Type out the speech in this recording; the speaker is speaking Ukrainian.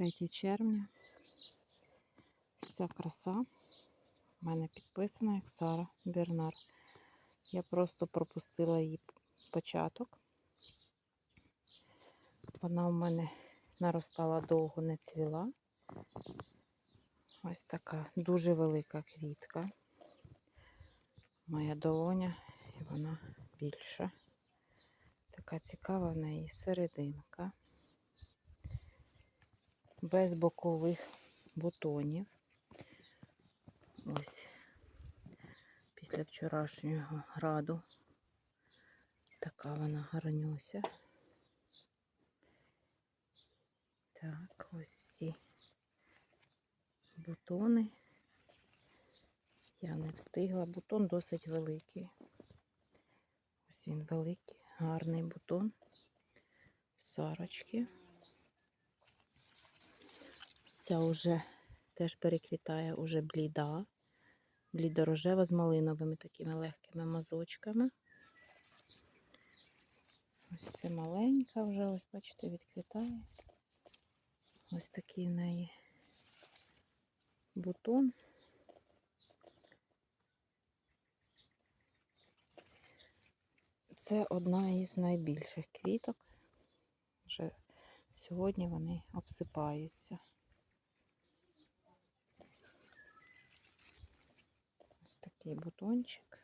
3 червня. Вся краса в мене підписана як Сара Бернар. Я просто пропустила її початок. Вона в мене наростала довго, не цвіла. Ось така дуже велика квітка. Моя долоня, і вона більша. Така цікава в неї серединка. Без бокових бутонів. Ось після вчорашнього граду. Така вона гарнюся. Так, ось всі бутони. Я не встигла. Бутон досить великий. Ось він великий, гарний бутон. Сарочки. Ця вже теж переквітає уже бліда. Блідорожева з малиновими такими легкими мазочками. Ось це маленька вже, ось, бачите, відквітає. Ось такий в неї бутон. Це одна із найбільших квіток. Вже сьогодні вони обсипаються. Ось такий бутончик.